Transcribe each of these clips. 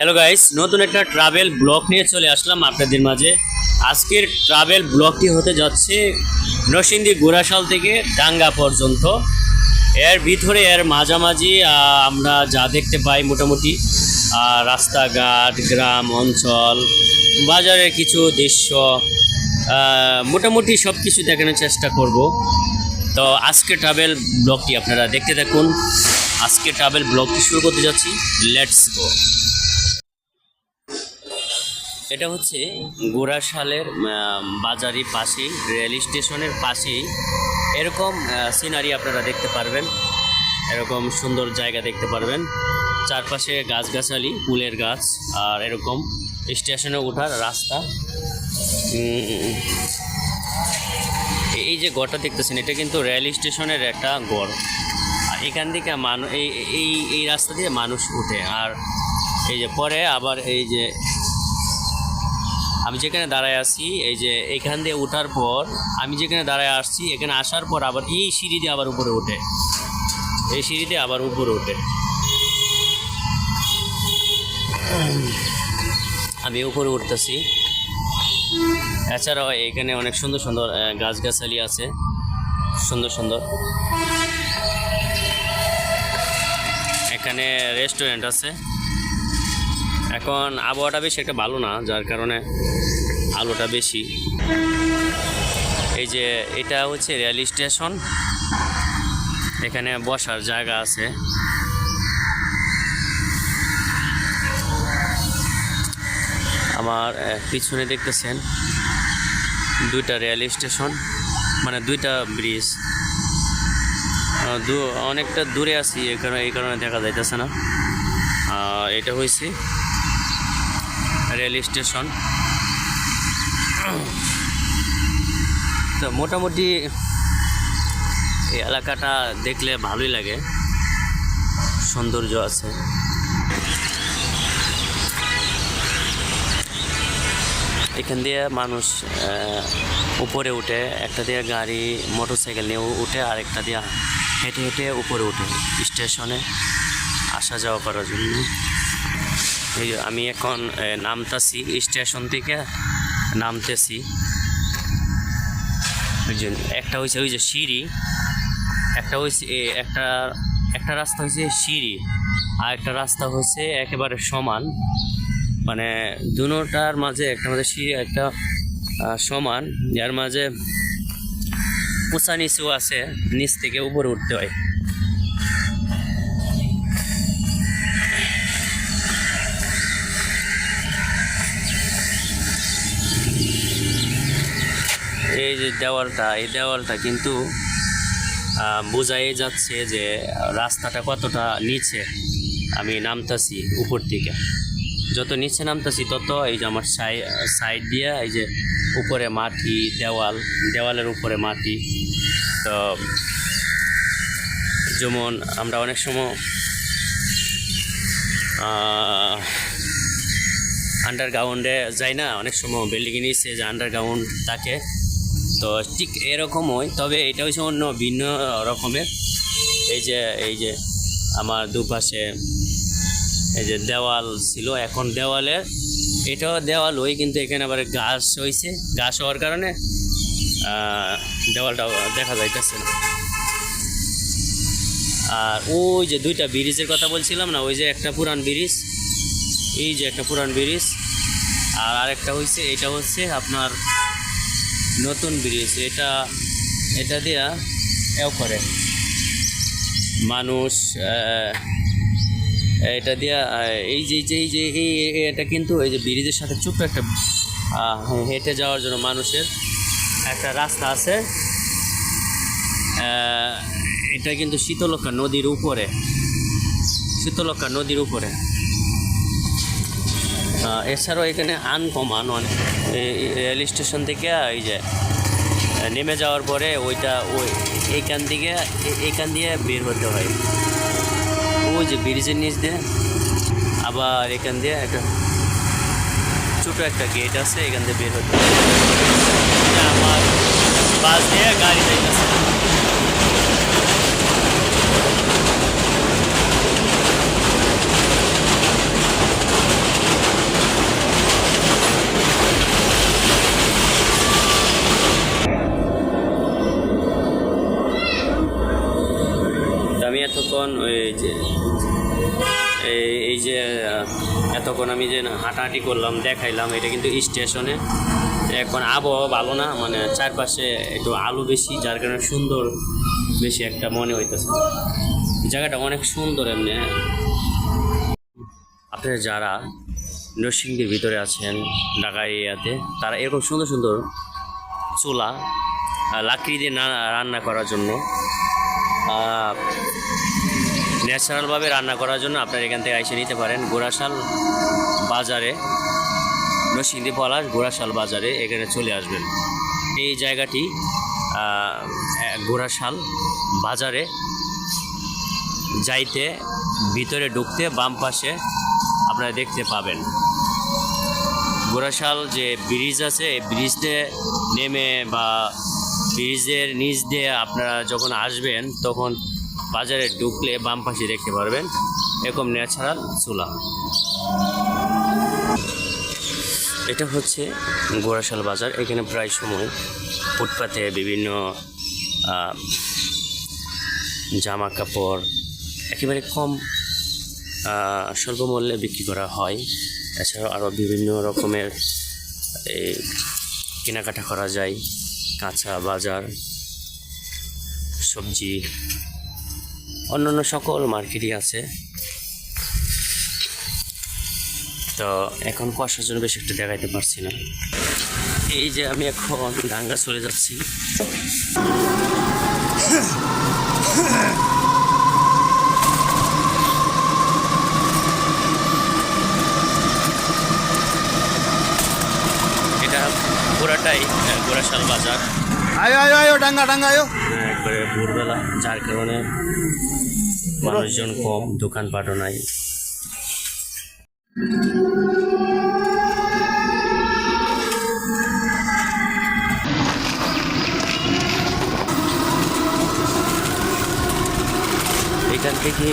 Hello guys নতুন একটা travel blog নিয়ে চলে আসলাম আপনাদের মাঝে। আজকের ট্রাভেল ব্লগটি হতে যাচ্ছে নরসিংদী গোড়াশাল থেকে ডাঙ্গা পর্যন্ত। এর ভিতরে, এর মাঝামাঝি আমরা যা দেখতে পাই মোটামুটি রাস্তাঘাট, গ্রাম, অঞ্চল, বাজারের কিছু দৃশ্য মোটামুটি সব কিছু দেখানোর চেষ্টা করব। তো আজকে ট্রাভেল ব্লগটি আপনারা দেখতে থাকুন। আজকে ট্রাভেল ব্লগটি শুরু করতে যাচ্ছি। লেটস গো এটা হচ্ছে গোড়াশালের বাজারি পাশেই, রেল স্টেশনের পাশেই। এরকম সিনারি আপনারা দেখতে পারবেন। এরকম সুন্দর জায়গা দেখতে পারবেন। চারপাশে গাছগাছালি, ফুলের গাছ, আর এরকম স্টেশনে ওঠার রাস্তা। এই যে গড়টা দেখতেছেন, এটা কিন্তু রেল স্টেশনের একটা গড়। আর এখান থেকে মানুষ এই এই রাস্তা দিয়ে মানুষ উঠে আর এই যে পরে আবার এই যে আমি যেখানে দাঁড়ায় আছি, এই যে এখান দিয়ে ওঠার পর, আমি যেখানে দাঁড়ায় আসছি, এখানে আসার পর আবার এই সিঁড়ি দিয়ে আবার উপরে ওঠে এই সিঁড়িতে আবার উপরে ওঠে আমি উপরে উঠতেছি। এছাড়াও এখানে অনেক সুন্দর সুন্দর গাছগাছালি আছে। সুন্দর সুন্দর। এখানে রেস্টুরেন্ট আছে। এখন আবহাওয়াটা বেশি একটা ভালো না, যার কারণে আলোটা বেশি। এই যে এটা হচ্ছে রেল স্টেশন। এখানে বসার জায়গা আছে। আমার পিছনে দেখতেছেন দুইটা রেল স্টেশন মানে দুইটা ব্রিজ। অনেকটা দূরে আছি এই কারণে এই কারণে দেখা যাইতেছে না। আর এটা হয়েছে রেল স্টেশন। তো মোটামুটি এই এলাকাটা দেখলে ভালোই লাগে। সৌন্দর্য আছে। এখান দিয়ে মানুষ উপরে উঠে, একটা দিয়ে গাড়ি মোটর সাইকেল নিয়ে উঠে, আর একটা দিয়ে হেঁটে হেঁটে উপরে উঠে স্টেশনে আসা যাওয়া করার জন্য। আমি এখন নামতাছি স্টেশন থেকে, নামতেছি। ওই যে, একটা হয়েছে ওই যে সিঁড়ি, একটা হয়েছে একটা একটা রাস্তা হয়েছে সিঁড়ি, আর একটা রাস্তা হচ্ছে একেবারে সমান। মানে দুটার মাঝে, একটা মাঝে সিঁড়ি একটা সমান, যার মাঝে উঁচা নিচু আছে, নিচ থেকে উপরে উঠতে হয়। এই যে দেওয়ালটা, এই দেওয়ালটা কিন্তু বোঝাই যাচ্ছে যে রাস্তাটা কতটা নিচে। আমি নামতাছি উপর থেকে যত নিচে নামতাছি, তত এই যে আমার সাইড দিয়ে এই যে উপরে মাটি, দেওয়াল, দেওয়ালের উপরে মাটি। তো যেমন আমরা অনেক সময় আন্ডারগ্রাউন্ডে যাই না, অনেক সময় বিল্ডিংয়ে নিচে যে আন্ডারগ্রাউন্ড থাকে তো ঠিক এরকম এরকমই তবে এটা হচ্ছে অন্য ভিন্ন রকমের। এই যে এই যে আমার দুপাশে এই যে দেওয়াল ছিল, এখন দেওয়ালের এটাও দেওয়াল ওই কিন্তু এখানে আবার গাছ হয়েছে গাছ হওয়ার কারণে দেওয়ালটা দেখা যাইতেছে না। আর ওই যে দুইটা ব্রিজের কথা বলছিলাম না, ওই যে একটা পুরান ব্রিজ, এই যে একটা পুরান ব্রিজ, আর আরেকটা হচ্ছে এটা হচ্ছে আপনার নতুন ব্রিজ, এটা এটা দিয়া এও করে। মানুষ এটা দিয়া এই যে যে, এই যে, এই এটা কিন্তু এই যে ব্রিজের সাথে ছোট্ট একটা হেঁটে যাওয়ার জন্য মানুষের একটা রাস্তা আছে। এটা কিন্তু শীতলক্ষা নদীর উপরে। শীতলক্ষা নদীর উপরে। এছাড়াও এখানে আনকমান অনেক। রেল স্টেশন থেকে এই যে নেমে যাওয়ার পরে ওইটা ওই এইখান থেকে এইখান দিয়ে বের হতে হয়। ওই যে ব্রিজের নিচ দিয়ে আবার এখান দিয়ে একটা ছোটো একটা গেট আছে, এখান দিয়ে বের হতে হয়। আমার বাস দিয়ে গাড়ি যাইতেছে। এই- এই যে এতক্ষণ আমি যে হাঁটাহাঁটি করলাম, দেখাইলাম, এটা কিন্তু স্টেশনে। এখন আবহাওয়া ভালো না মানে চারপাশে একটু আলো বেশি, যার কারণে সুন্দর বেশি একটা মনে হইতেছে। জায়গাটা অনেক সুন্দর এমনি। আপনারা যারা নরসিংদীর ভিতরে আছেন, ঢাকা এরিয়াতে, তারা এরকম সুন্দর সুন্দর চুলা লাকড়ি দিয়ে না- রান্না করার জন্য ন্যাচারালভাবে রান্না করার জন্য আপনারা এখান থেকে এসে নিতে পারেন গোড়াশাল বাজারে, নরসিংদী পলাশ গোড়াশাল বাজারে এখানে চলে আসবেন। এই জায়গাটি গোড়াশাল বাজারে যাইতে ভিতরে ঢুকতে বাম পাশে আপনারা দেখতে পাবেন। গোড়াশাল যে ব্রিজ আছে, এই ব্রিজতে নেমে বা ব্রিজের নিচ দিয়ে আপনারা যখন আসবেন, তখন বাজারে ঢুকলে বাম পাশে দেখতে পারবেন, এরকম ন্যাচারাল চুলা। এটা হচ্ছে গোড়াশাল বাজার। এখানে প্রায় সময় ফুটপাতে বিভিন্ন জামা কাপড় একেবারে কম স্বল্প মূল্যে বিক্রি করা হয়। এছাড়াও আরও বিভিন্ন রকমের এই কেনাকাটা করা যায়। কাঁচা বাজার, সবজি অন্যান্য সকল মার্কেটই আছে। তো এখন কুয়াশার জন্য বেশি একটা দেখাইতে পারছি না। এই যে আমি এখন ডাঙ্গা চলে যাচ্ছি। এটা গোড়াশাল বাজার। আয়ো আয়ো আয়ো ডাঙ্গা ডাঙ্গা আয়ো। একবারে ভোরবেলা যার কারণে মানুষজন কম দোকানপাটও নাই। এখান থেকে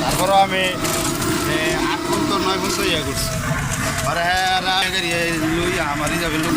তারপরও আমি আট পর্যন্ত নয় পর্যন্ত ইয়ে করছি। হ্যাঁ আর লই আমারই যাবে লোক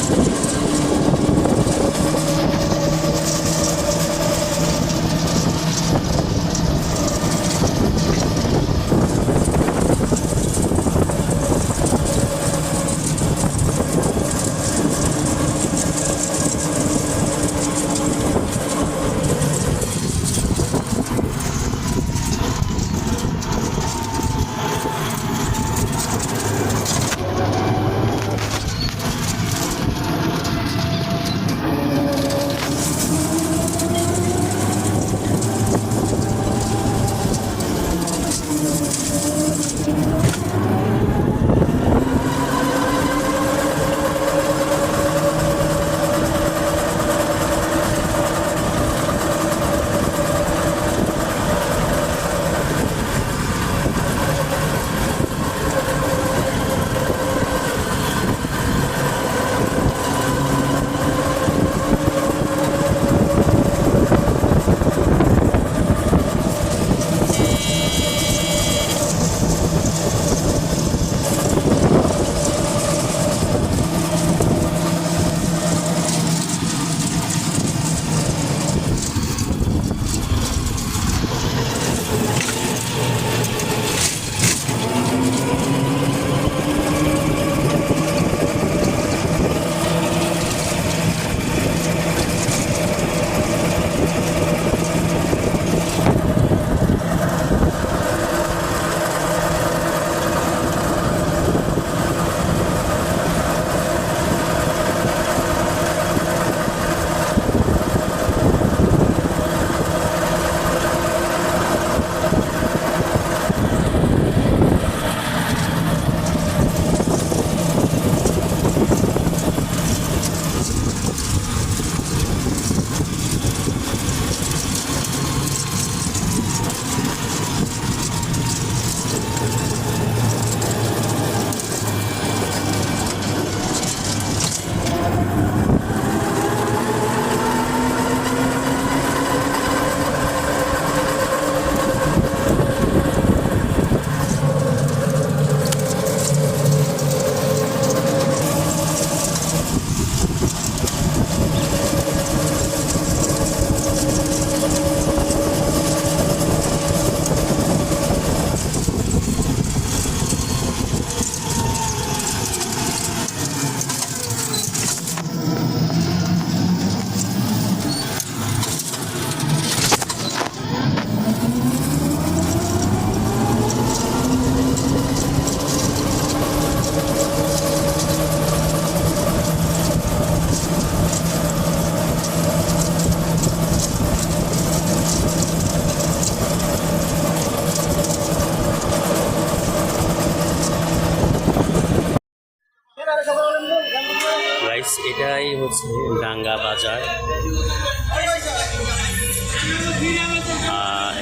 আছে ডাঙ্গা বাজার।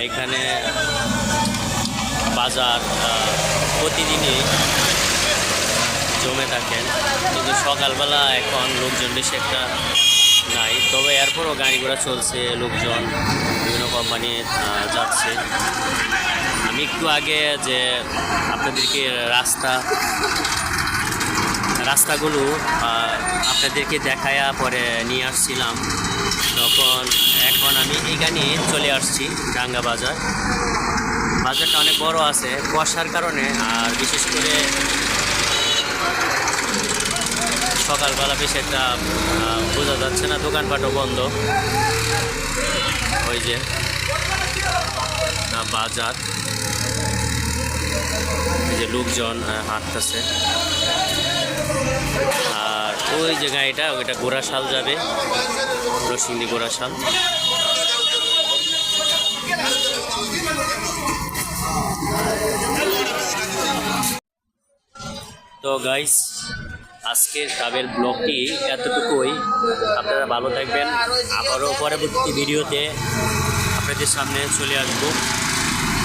এখানে বাজার প্রতিদিনই জমে থাকেন কিন্তু সকালবেলা এখন লোকজন বেশি একটা নাই। তবে এরপরও গাড়ি ঘোড়া চলছে, লোকজন বিভিন্ন কোম্পানি যাচ্ছে। আমি একটু আগে যে আপনাদেরকে রাস্তা রাস্তাগুলো আপনাদেরকে দেখায়া পরে নিয়ে আসছিলাম। তখন এখন আমি এইখানে চলে আসছি, ডাঙ্গা বাজার। বাজারটা অনেক বড় আছে, কুয়াশার কারণে, আর বিশেষ করে সকালবেলা বেশি একটা বোঝা যাচ্ছে না, দোকানপাটও বন্ধ। ওই যে বাজার। যে লোকজন হাঁটতেছে। আর ওই যে গাড়িটা, ওইটা গোড়াশাল যাবে। রসিংদি গোড়াশাল তো গাইস আজকের ট্রাভেল ব্লগটি এতটুকুই। আপনারা ভালো থাকবেন। আবারও পরবর্তী ভিডিওতে আপনাদের সামনে চলে আসব।